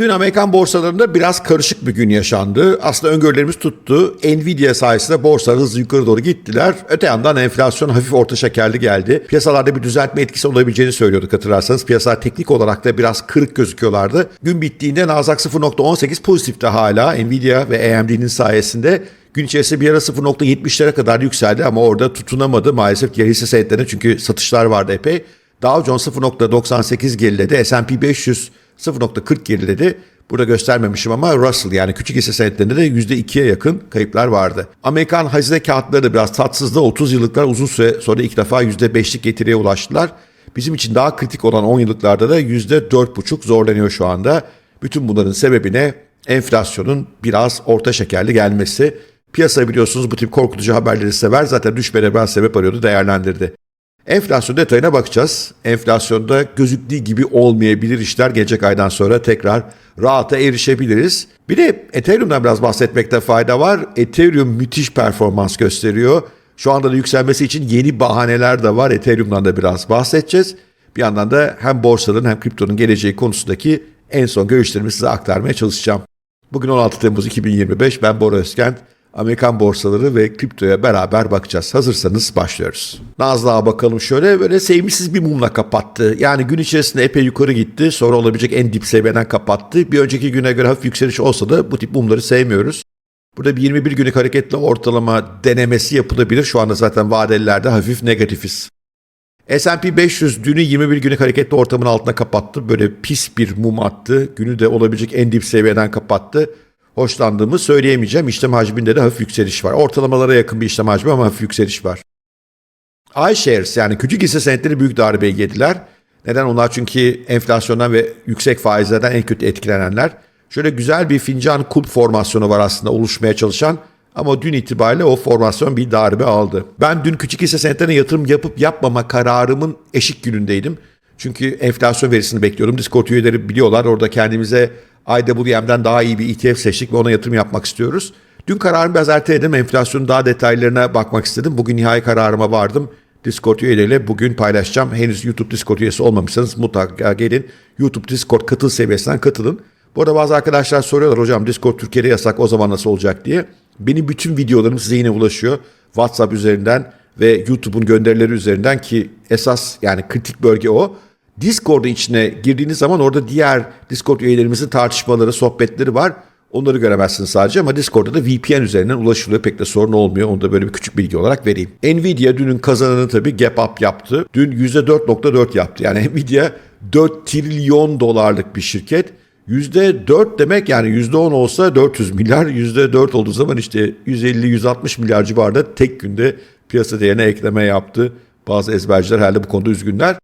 Dün Amerikan borsalarında biraz karışık bir gün yaşandı. Aslında öngörülerimiz tuttu. Nvidia sayesinde borsalar hızlı yukarı doğru gittiler. Öte yandan enflasyon hafif orta şekerli geldi. Piyasalarda bir düzeltme etkisi olabileceğini söylüyorduk hatırlarsanız. Piyasalar teknik olarak da biraz kırık gözüküyorlardı. Gün bittiğinde Nasdaq 0.18 pozitifti hala. Nvidia ve AMD'nin sayesinde Gün içerisinde bir ara 0.70'lere kadar yükseldi ama orada tutunamadı maalesef diğer hisse senetlerine çünkü satışlar vardı epey. Dow Jones 0.98 geriledi. S&P 500 0.40 geriledi. Burada göstermemişim ama Russell yani küçük hisse senetlerinde de %2'ye yakın kayıplar vardı. Amerikan hazine kağıtları da biraz tatsızdı. 30 yıllıklar uzun süre sonra ilk defa %5'lik getiriye ulaştılar. Bizim için daha kritik olan 10 yıllıklarda da %4,5 zorlanıyor şu anda. Bütün bunların sebebine enflasyonun biraz orta şekerli gelmesi. Piyasa biliyorsunuz bu tip korkutucu haberleri sever. Zaten düşmene ben sebep arıyordu değerlendirdi. Enflasyon detayına bakacağız. Enflasyonda gözüktüğü gibi olmayabilir işler gelecek aydan sonra tekrar rahata erişebiliriz. Bir de Ethereum'dan biraz bahsetmekte fayda var. Ethereum müthiş performans gösteriyor. Şu anda da yükselmesi için yeni bahaneler de var. Ethereum'dan da biraz bahsedeceğiz. Bir yandan da hem borsanın hem kriptonun geleceği konusundaki en son görüşlerimi size aktarmaya çalışacağım. Bugün 16 Temmuz 2025. Ben Bora Özkent. Amerikan borsaları ve kriptoya beraber bakacağız. Hazırsanız başlıyoruz. Nasdaq'a bakalım şöyle böyle sevimsiz bir mumla kapattı. Yani gün içerisinde epey yukarı gitti. Sonra olabilecek en dip seviyeden kapattı. Bir önceki güne göre hafif yükseliş olsa da bu tip mumları sevmiyoruz. Burada bir 21 günlük hareketli ortalama denemesi yapılabilir. Şu anda zaten vadelilerde hafif negatifiz. S&P 500 dünü 21 günlük hareketli ortamın altına kapattı. Böyle pis bir mum attı. Günü de olabilecek en dip seviyeden kapattı hoşlandığımı söyleyemeyeceğim. İşlem hacminde de hafif yükseliş var. Ortalamalara yakın bir işlem hacmi ama hafif yükseliş var. iShares yani küçük hisse senetleri büyük darbeyi yediler. Neden? Onlar çünkü enflasyondan ve yüksek faizlerden en kötü etkilenenler. Şöyle güzel bir fincan kulp formasyonu var aslında oluşmaya çalışan. Ama dün itibariyle o formasyon bir darbe aldı. Ben dün küçük hisse senetlerine yatırım yapıp yapmama kararımın eşik günündeydim. Çünkü enflasyon verisini bekliyorum. Discord üyeleri biliyorlar. Orada kendimize IWM'den daha iyi bir ETF seçtik ve ona yatırım yapmak istiyoruz. Dün kararımı biraz erteledim. Enflasyonun daha detaylarına bakmak istedim. Bugün nihai kararıma vardım. Discord üyeleriyle bugün paylaşacağım. Henüz YouTube Discord üyesi olmamışsanız mutlaka gelin. YouTube Discord katıl seviyesinden katılın. Bu arada bazı arkadaşlar soruyorlar hocam Discord Türkiye'de yasak o zaman nasıl olacak diye. Benim bütün videolarım size yine ulaşıyor. WhatsApp üzerinden ve YouTube'un gönderileri üzerinden ki esas yani kritik bölge o. Discord'un içine girdiğiniz zaman orada diğer Discord üyelerimizin tartışmaları, sohbetleri var. Onları göremezsiniz sadece ama Discord'da da VPN üzerinden ulaşılıyor. Pek de sorun olmuyor. Onu da böyle bir küçük bilgi olarak vereyim. Nvidia dünün kazananı tabii gap up yaptı. Dün %4.4 yaptı. Yani Nvidia 4 trilyon dolarlık bir şirket. %4 demek yani %10 olsa 400 milyar, %4 olduğu zaman işte 150-160 milyar civarında tek günde piyasa değerine ekleme yaptı. Bazı ezberciler herhalde bu konuda üzgünler.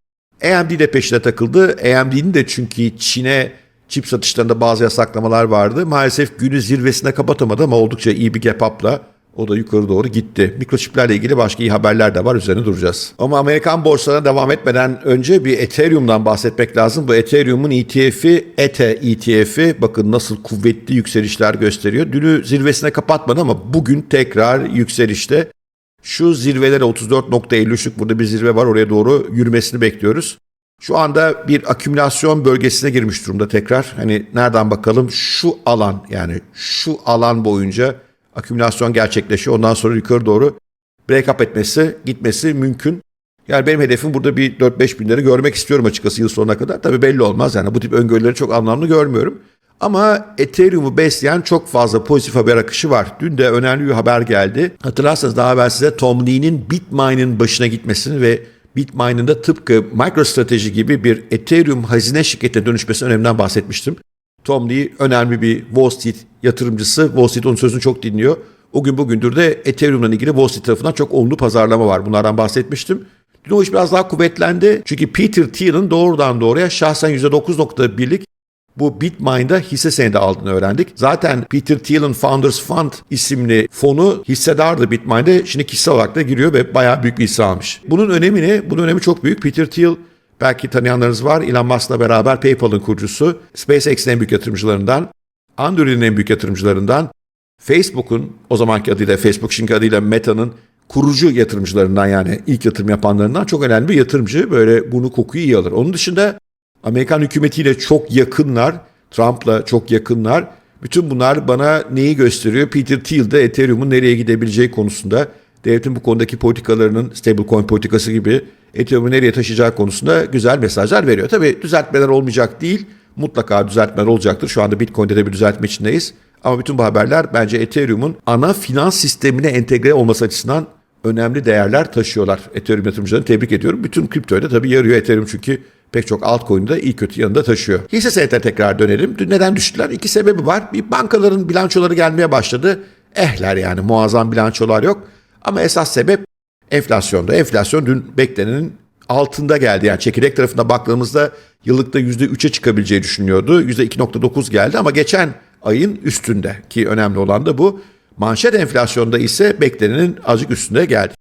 AMD de peşine takıldı. AMD'nin de çünkü Çin'e çip satışlarında bazı yasaklamalar vardı. Maalesef günü zirvesine kapatamadı ama oldukça iyi bir gap up'la o da yukarı doğru gitti. Mikroçiplerle ilgili başka iyi haberler de var. Üzerine duracağız. Ama Amerikan borsalarına devam etmeden önce bir Ethereum'dan bahsetmek lazım. Bu Ethereum'un ETF'i ETE ETF'i bakın nasıl kuvvetli yükselişler gösteriyor. Dünü zirvesine kapatmadı ama bugün tekrar yükselişte. Şu zirvelere 34.53'lük burada bir zirve var. Oraya doğru yürümesini bekliyoruz. Şu anda bir akümülasyon bölgesine girmiş durumda tekrar. Hani nereden bakalım? Şu alan yani şu alan boyunca akümülasyon gerçekleşiyor. Ondan sonra yukarı doğru break up etmesi, gitmesi mümkün. Yani benim hedefim burada bir 4-5 binleri görmek istiyorum açıkçası yıl sonuna kadar. Tabii belli olmaz yani bu tip öngörüleri çok anlamlı görmüyorum. Ama Ethereum'u besleyen çok fazla pozitif haber akışı var. Dün de önemli bir haber geldi. Hatırlarsanız daha evvel size Tom Lee'nin Bitmine'ın başına gitmesini ve Bitmine'ın da tıpkı MicroStrategy gibi bir Ethereum hazine şirketine dönüşmesi öneminden bahsetmiştim. Tom Lee önemli bir Wall Street yatırımcısı. Wall Street onun sözünü çok dinliyor. O gün bugündür de Ethereum'la ilgili Wall Street tarafından çok olumlu pazarlama var. Bunlardan bahsetmiştim. Dün o iş biraz daha kuvvetlendi. Çünkü Peter Thiel'in doğrudan doğruya şahsen %9.1'lik bu Bitmine'da hisse senedi aldığını öğrendik. Zaten Peter Thiel'in Founders Fund isimli fonu hissedardı Bitmine'de. Şimdi kişisel olarak da giriyor ve bayağı büyük bir hisse almış. Bunun önemi ne? Bunun önemi çok büyük. Peter Thiel belki tanıyanlarınız var. Elon Musk'la beraber PayPal'ın kurucusu. SpaceX'in en büyük yatırımcılarından. Anduril'in en büyük yatırımcılarından. Facebook'un o zamanki adıyla Facebook şimdi adıyla Meta'nın kurucu yatırımcılarından yani ilk yatırım yapanlarından çok önemli bir yatırımcı. Böyle bunu kokuyu iyi alır. Onun dışında Amerikan hükümetiyle çok yakınlar. Trump'la çok yakınlar. Bütün bunlar bana neyi gösteriyor? Peter Thiel de Ethereum'un nereye gidebileceği konusunda devletin bu konudaki politikalarının stablecoin politikası gibi Ethereum'u nereye taşıyacağı konusunda güzel mesajlar veriyor. Tabii düzeltmeler olmayacak değil. Mutlaka düzeltmeler olacaktır. Şu anda Bitcoin'de de bir düzeltme içindeyiz. Ama bütün bu haberler bence Ethereum'un ana finans sistemine entegre olması açısından önemli değerler taşıyorlar. Ethereum yatırımcılarını tebrik ediyorum. Bütün kriptoya da tabii yarıyor Ethereum çünkü pek çok altcoin'i de iyi kötü yanında taşıyor. Hisse senetlerine tekrar dönelim. Neden düştüler? İki sebebi var. Bir bankaların bilançoları gelmeye başladı. Ehler yani muazzam bilançolar yok. Ama esas sebep enflasyonda. Enflasyon dün beklenenin altında geldi. Yani çekirdek tarafına baktığımızda yıllıkta %3'e çıkabileceği düşünülüyordu. %2.9 geldi ama geçen ayın üstünde ki önemli olan da bu. Manşet enflasyonda ise beklenenin azıcık üstünde geldi.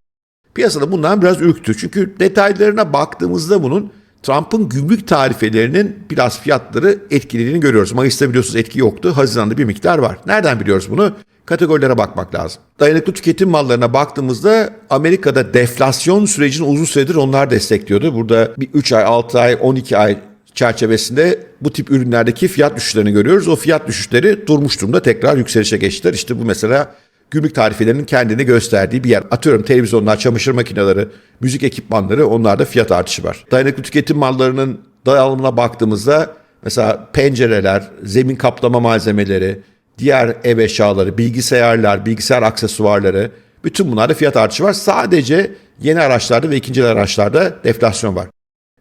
Piyasada bundan biraz ürktü. Çünkü detaylarına baktığımızda bunun Trump'ın gümrük tarifelerinin biraz fiyatları etkilediğini görüyoruz. Mayıs'ta biliyorsunuz etki yoktu. Haziran'da bir miktar var. Nereden biliyoruz bunu? Kategorilere bakmak lazım. Dayanıklı tüketim mallarına baktığımızda Amerika'da deflasyon sürecini uzun süredir onlar destekliyordu. Burada bir 3 ay, 6 ay, 12 ay çerçevesinde bu tip ürünlerdeki fiyat düşüşlerini görüyoruz. O fiyat düşüşleri durmuş durumda tekrar yükselişe geçtiler. İşte bu mesela gümrük tarifelerinin kendini gösterdiği bir yer. Atıyorum televizyonlar, çamaşır makineleri, müzik ekipmanları onlarda fiyat artışı var. Dayanıklı tüketim mallarının dağılımına baktığımızda mesela pencereler, zemin kaplama malzemeleri, diğer ev eşyaları, bilgisayarlar, bilgisayar aksesuarları bütün bunlarda fiyat artışı var. Sadece yeni araçlarda ve ikinci araçlarda deflasyon var.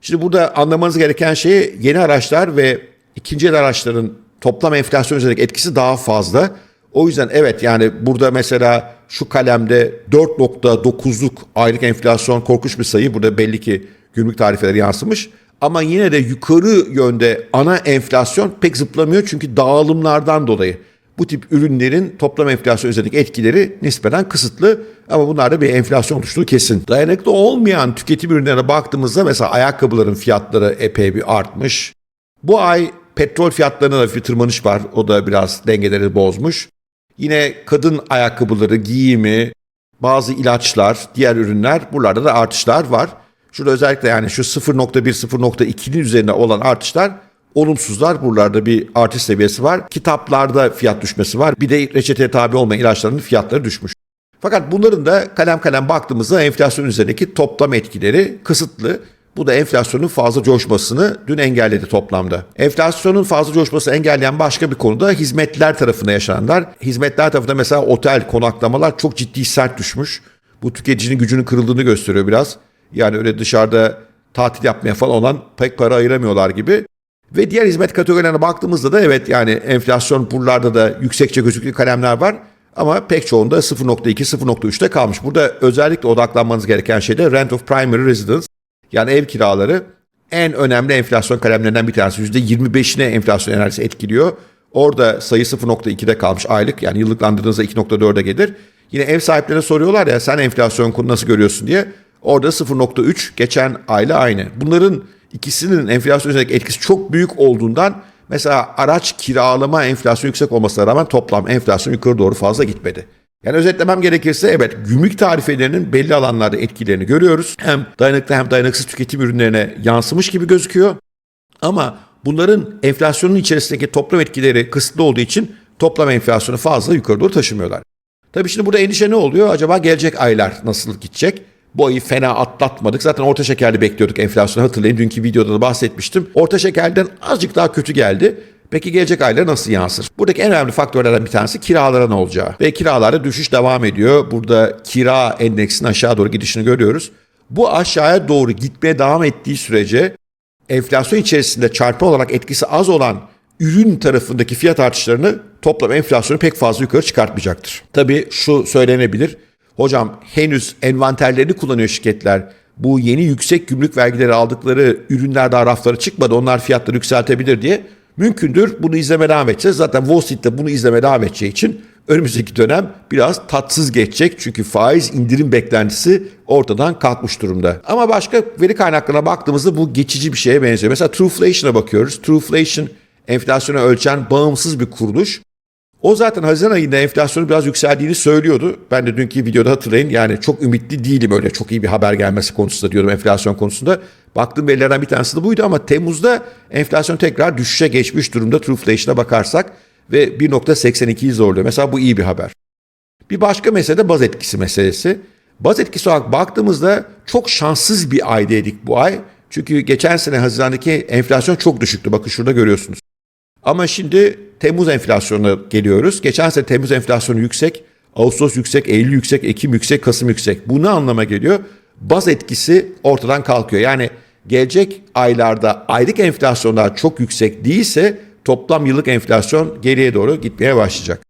Şimdi burada anlamanız gereken şey yeni araçlar ve ikinci el araçların toplam enflasyon üzerindeki etkisi daha fazla. O yüzden evet yani burada mesela şu kalemde 4.9'luk aylık enflasyon korkunç bir sayı. Burada belli ki gümrük tarifeleri yansımış. Ama yine de yukarı yönde ana enflasyon pek zıplamıyor çünkü dağılımlardan dolayı. Bu tip ürünlerin toplam enflasyon üzerindeki etkileri nispeten kısıtlı ama bunlarda bir enflasyon oluştuğu kesin. Dayanıklı olmayan tüketim ürünlerine baktığımızda mesela ayakkabıların fiyatları epey bir artmış. Bu ay petrol fiyatlarına da bir tırmanış var. O da biraz dengeleri bozmuş. Yine kadın ayakkabıları, giyimi, bazı ilaçlar, diğer ürünler buralarda da artışlar var. Şurada özellikle yani şu 0.1, 0.2'nin üzerinde olan artışlar olumsuzlar. Buralarda bir artış seviyesi var. Kitaplarda fiyat düşmesi var. Bir de reçeteye tabi olmayan ilaçların fiyatları düşmüş. Fakat bunların da kalem kalem baktığımızda enflasyon üzerindeki toplam etkileri kısıtlı. Bu da enflasyonun fazla coşmasını dün engelledi toplamda. Enflasyonun fazla coşması engelleyen başka bir konu da hizmetler tarafında yaşananlar. Hizmetler tarafında mesela otel, konaklamalar çok ciddi sert düşmüş. Bu tüketicinin gücünün kırıldığını gösteriyor biraz. Yani öyle dışarıda tatil yapmaya falan olan pek para ayıramıyorlar gibi. Ve diğer hizmet kategorilerine baktığımızda da evet yani enflasyon buralarda da yüksekçe gözüktüğü kalemler var. Ama pek çoğunda 0.2, 0.3'te kalmış. Burada özellikle odaklanmanız gereken şey de rent of primary residence. Yani ev kiraları en önemli enflasyon kalemlerinden bir tanesi. %25'ine enflasyon enerjisi etkiliyor. Orada sayı 0.2'de kalmış aylık. Yani yıllıklandırdığınızda 2.4'e gelir. Yine ev sahiplerine soruyorlar ya sen enflasyon konu nasıl görüyorsun diye. Orada 0.3 geçen ayla aynı. Bunların ikisinin enflasyon üzerindeki etkisi çok büyük olduğundan mesela araç kiralama enflasyon yüksek olmasına rağmen toplam enflasyon yukarı doğru fazla gitmedi. Yani özetlemem gerekirse evet gümrük tarifelerinin belli alanlarda etkilerini görüyoruz. Hem dayanıklı hem dayanıksız tüketim ürünlerine yansımış gibi gözüküyor. Ama bunların enflasyonun içerisindeki toplam etkileri kısıtlı olduğu için toplam enflasyonu fazla yukarı doğru taşımıyorlar. Tabii şimdi burada endişe ne oluyor? Acaba gelecek aylar nasıl gidecek? Bu ayı fena atlatmadık. Zaten orta şekerli bekliyorduk enflasyonu hatırlayın. Dünkü videoda da bahsetmiştim. Orta şekerden azıcık daha kötü geldi. Peki gelecek aylara nasıl yansır? Buradaki en önemli faktörlerden bir tanesi kiralara ne olacağı. Ve kiralarda düşüş devam ediyor. Burada kira endeksinin aşağı doğru gidişini görüyoruz. Bu aşağıya doğru gitmeye devam ettiği sürece enflasyon içerisinde çarpı olarak etkisi az olan ürün tarafındaki fiyat artışlarını toplam enflasyonu pek fazla yukarı çıkartmayacaktır. Tabii şu söylenebilir. Hocam henüz envanterlerini kullanıyor şirketler. Bu yeni yüksek gümrük vergileri aldıkları ürünler daha raflara çıkmadı. Onlar fiyatları yükseltebilir diye. Mümkündür bunu izlemeye devam edeceğiz. Zaten Wall Street'te bunu izlemeye devam edeceği için önümüzdeki dönem biraz tatsız geçecek. Çünkü faiz indirim beklentisi ortadan kalkmış durumda. Ama başka veri kaynaklarına baktığımızda bu geçici bir şeye benziyor. Mesela Trueflation'a bakıyoruz. Trueflation enflasyonu ölçen bağımsız bir kuruluş. O zaten Haziran ayında enflasyonun biraz yükseldiğini söylüyordu. Ben de dünkü videoda hatırlayın yani çok ümitli değilim öyle çok iyi bir haber gelmesi konusunda diyordum enflasyon konusunda. Baktığım verilerden bir tanesi de buydu ama Temmuz'da enflasyon tekrar düşüşe geçmiş durumda Trueflation'a bakarsak ve 1.82'yi zorluyor. Mesela bu iyi bir haber. Bir başka mesele de baz etkisi meselesi. Baz etkisi olarak baktığımızda çok şanssız bir aydaydık bu ay. Çünkü geçen sene Haziran'daki enflasyon çok düşüktü. Bakın şurada görüyorsunuz. Ama şimdi Temmuz enflasyonuna geliyoruz. Geçen sene Temmuz enflasyonu yüksek, Ağustos yüksek, Eylül yüksek, Ekim yüksek, Kasım yüksek. Bu ne anlama geliyor? Baz etkisi ortadan kalkıyor. Yani gelecek aylarda aylık enflasyonlar çok yüksek değilse toplam yıllık enflasyon geriye doğru gitmeye başlayacak.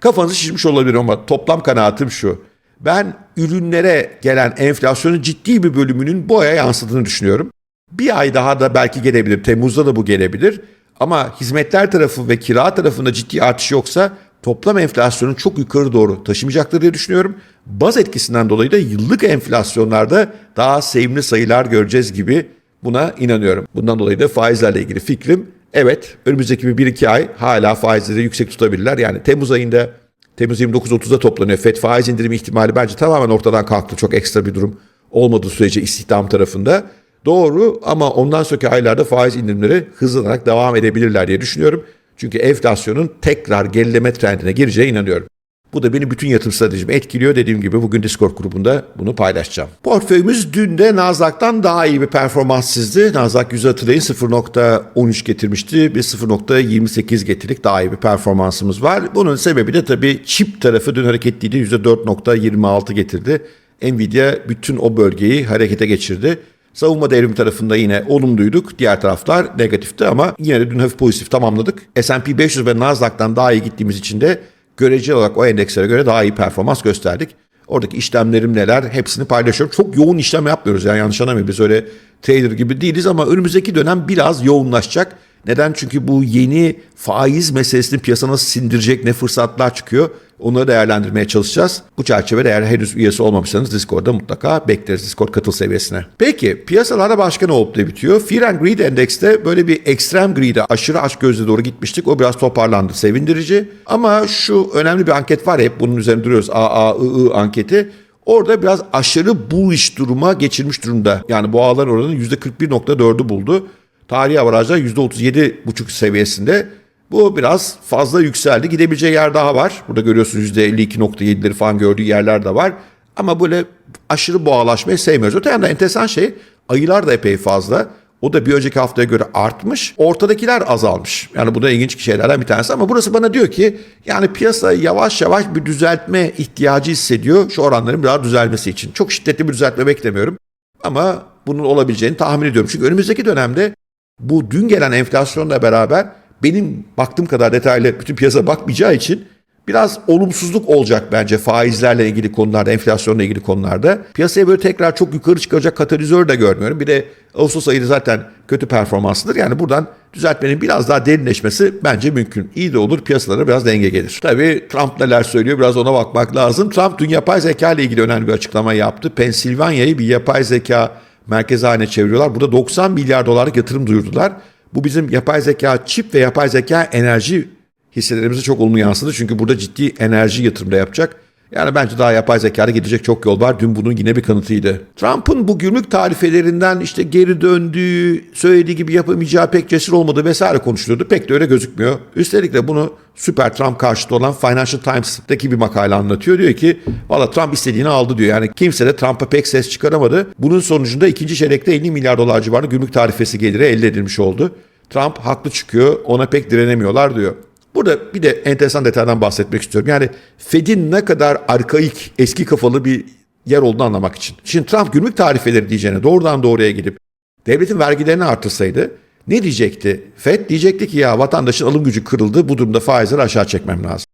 Kafanızı şişmiş olabilir ama toplam kanaatim şu. Ben ürünlere gelen enflasyonun ciddi bir bölümünün bu aya yansıdığını düşünüyorum. Bir ay daha da belki gelebilir. Temmuz'da da bu gelebilir. Ama hizmetler tarafı ve kira tarafında ciddi artış yoksa toplam enflasyonun çok yukarı doğru taşımayacaktır diye düşünüyorum. Baz etkisinden dolayı da yıllık enflasyonlarda daha sevimli sayılar göreceğiz gibi buna inanıyorum. Bundan dolayı da faizlerle ilgili fikrim evet önümüzdeki bir iki ay hala faizleri yüksek tutabilirler. Yani Temmuz ayında Temmuz 29-30'da toplanıyor. FED faiz indirimi ihtimali bence tamamen ortadan kalktı. Çok ekstra bir durum olmadığı sürece istihdam tarafında. Doğru ama ondan sonraki aylarda faiz indirimleri hızlanarak devam edebilirler diye düşünüyorum. Çünkü enflasyonun tekrar gerileme trendine gireceğine inanıyorum. Bu da beni bütün yatırım stratejimi etkiliyor. Dediğim gibi bugün Discord grubunda bunu paylaşacağım. Portföyümüz dün de Nasdaq'tan daha iyi bir performans çizdi. Nasdaq 100 hatırlayın 0.13 getirmişti. Biz 0.28 getirdik. Daha iyi bir performansımız var. Bunun sebebi de tabii çip tarafı dün hareketliydi. %4.26 getirdi. Nvidia bütün o bölgeyi harekete geçirdi. Savunma devrimi tarafında yine olumluyduk. Diğer taraflar negatifti ama yine de dün hafif pozitif tamamladık. S&P 500 ve Nasdaq'tan daha iyi gittiğimiz için de göreceli olarak o endekslere göre daha iyi performans gösterdik. Oradaki işlemlerim neler hepsini paylaşıyorum. Çok yoğun işlem yapmıyoruz yani yanlış anlamayın. Biz öyle trader gibi değiliz ama önümüzdeki dönem biraz yoğunlaşacak. Neden? Çünkü bu yeni faiz meselesini piyasa nasıl sindirecek, ne fırsatlar çıkıyor onları değerlendirmeye çalışacağız. Bu çerçevede eğer henüz üyesi olmamışsanız Discord'da mutlaka bekleriz Discord katıl seviyesine. Peki piyasalarda başka ne olup da bitiyor? Fear and Greed Endex'te böyle bir ekstrem greed'e aşırı aç gözle doğru gitmiştik. O biraz toparlandı. Sevindirici. Ama şu önemli bir anket var hep bunun üzerine duruyoruz. AAII anketi. Orada biraz aşırı bullish duruma geçirmiş durumda. Yani boğalar oranı %41.4'ü buldu. Tarihi avarajda %37,5 seviyesinde. Bu biraz fazla yükseldi. Gidebileceği yer daha var. Burada görüyorsunuz %52.7'leri falan gördüğü yerler de var. Ama böyle aşırı boğalaşmayı sevmiyoruz. Öte yandan enteresan şey ayılar da epey fazla. O da bir önceki haftaya göre artmış. Ortadakiler azalmış. Yani bu da ilginç şeylerden bir tanesi ama burası bana diyor ki yani piyasa yavaş yavaş bir düzeltme ihtiyacı hissediyor şu oranların biraz düzelmesi için. Çok şiddetli bir düzeltme beklemiyorum ama bunun olabileceğini tahmin ediyorum. Çünkü önümüzdeki dönemde bu dün gelen enflasyonla beraber benim baktığım kadar detaylı bütün piyasa bakmayacağı için biraz olumsuzluk olacak bence faizlerle ilgili konularda, enflasyonla ilgili konularda. Piyasaya böyle tekrar çok yukarı çıkacak katalizör de görmüyorum. Bir de Ağustos ayı zaten kötü performanslıdır. Yani buradan düzeltmenin biraz daha derinleşmesi bence mümkün. İyi de olur piyasalara biraz denge gelir. Tabii Trump neler söylüyor biraz ona bakmak lazım. Trump dün yapay zeka ile ilgili önemli bir açıklama yaptı. Pensilvanya'yı bir yapay zeka merkezi haline çeviriyorlar. Burada 90 milyar dolarlık yatırım duyurdular. Bu bizim yapay zeka çip ve yapay zeka enerji hisselerimize çok olumlu yansıdı. Çünkü burada ciddi enerji yatırımda yapacak. Yani bence daha yapay zekada gidecek çok yol var. Dün bunun yine bir kanıtıydı. Trump'ın bu gümrük tarifelerinden işte geri döndüğü, söylediği gibi yapamayacağı pek cesur olmadığı vesaire konuşuluyordu. Pek de öyle gözükmüyor. Üstelik de bunu süper Trump karşıtı olan Financial Times'taki bir makale anlatıyor. Diyor ki valla Trump istediğini aldı diyor. Yani kimse de Trump'a pek ses çıkaramadı. Bunun sonucunda ikinci çeyrekte 50 milyar dolar civarında gümrük tarifesi geliri elde edilmiş oldu. Trump haklı çıkıyor ona pek direnemiyorlar diyor. Burada bir de enteresan detaydan bahsetmek istiyorum. Yani Fed'in ne kadar arkaik, eski kafalı bir yer olduğunu anlamak için. Şimdi Trump gümrük tarifeleri diyeceğine doğrudan doğruya gidip devletin vergilerini artırsaydı ne diyecekti? Fed diyecekti ki ya vatandaşın alım gücü kırıldı bu durumda faizleri aşağı çekmem lazım.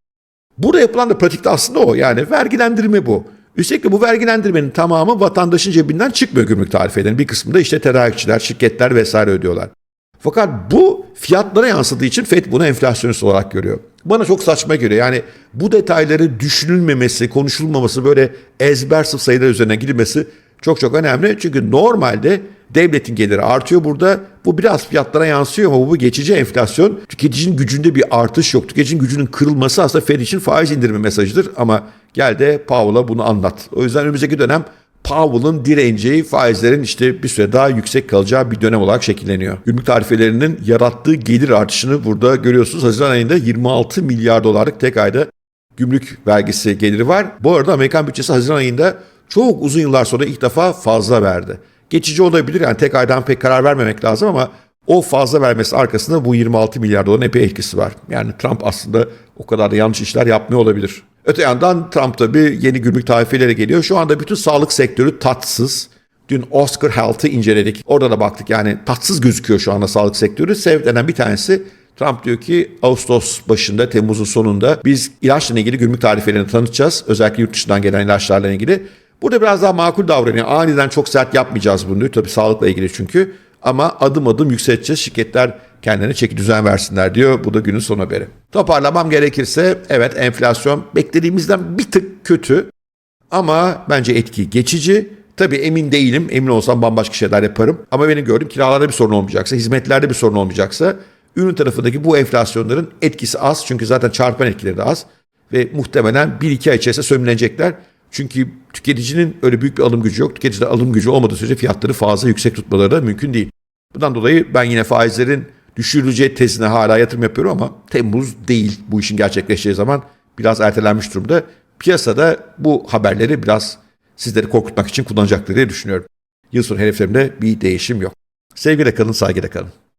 Burada yapılan da pratikte aslında o yani vergilendirme bu. Üstelik de bu vergilendirmenin tamamı vatandaşın cebinden çıkmıyor gümrük tarifelerinin. Bir kısmı da işte tedarikçiler, şirketler vesaire ödüyorlar. Fakat bu fiyatlara yansıdığı için FED bunu enflasyonist olarak görüyor. Bana çok saçma geliyor. Yani bu detayları düşünülmemesi, konuşulmaması, böyle ezber sırf sayılar üzerine gidilmesi çok çok önemli. Çünkü normalde Devletin geliri artıyor burada. Bu biraz fiyatlara yansıyor ama bu geçici enflasyon. Tüketicinin gücünde bir artış yok. Tüketicinin gücünün kırılması aslında Fed için faiz indirimi mesajıdır. Ama gel de Powell'a bunu anlat. O yüzden önümüzdeki dönem Powell'ın direneceği faizlerin işte bir süre daha yüksek kalacağı bir dönem olarak şekilleniyor. Gümrük tarifelerinin yarattığı gelir artışını burada görüyorsunuz. Haziran ayında 26 milyar dolarlık tek ayda gümrük vergisi geliri var. Bu arada Amerikan bütçesi Haziran ayında çok uzun yıllar sonra ilk defa fazla verdi. Geçici olabilir yani tek aydan pek karar vermemek lazım ama o fazla vermesi arkasında bu 26 milyar doların epey etkisi var. Yani Trump aslında o kadar da yanlış işler yapmıyor olabilir. Öte yandan Trump tabii yeni gümrük tarifeleri geliyor. Şu anda bütün sağlık sektörü tatsız. Dün Oscar Health'ı inceledik. Orada da baktık yani tatsız gözüküyor şu anda sağlık sektörü. Sebeplerinden bir tanesi Trump diyor ki Ağustos başında, Temmuz'un sonunda biz ilaçla ilgili gümrük tarifelerini tanıtacağız. Özellikle yurt dışından gelen ilaçlarla ilgili. Burada biraz daha makul davranıyor. Aniden çok sert yapmayacağız bunu diyor. Tabii sağlıkla ilgili çünkü. Ama adım adım yükselteceğiz. Şirketler kendilerine çeki düzen versinler diyor. Bu da günün son haberi. Toparlamam gerekirse evet enflasyon beklediğimizden bir tık kötü. Ama bence etki geçici. Tabii emin değilim. Emin olsam bambaşka şeyler yaparım. Ama benim gördüğüm kiralarda bir sorun olmayacaksa, hizmetlerde bir sorun olmayacaksa ürün tarafındaki bu enflasyonların etkisi az. Çünkü zaten çarpan etkileri de az. Ve muhtemelen 1-2 ay içerisinde sömürülecekler. Çünkü tüketicinin öyle büyük bir alım gücü yok. Tüketicide alım gücü olmadığı sürece fiyatları fazla yüksek tutmaları da mümkün değil. Bundan dolayı ben yine faizlerin düşürüleceği tezine hala yatırım yapıyorum ama Temmuz değil bu işin gerçekleşeceği zaman biraz ertelenmiş durumda. Piyasada bu haberleri biraz sizleri korkutmak için kullanacakları diye düşünüyorum. Yıl sonu hedeflerimde bir değişim yok. Sevgiyle kalın, saygıyla kalın.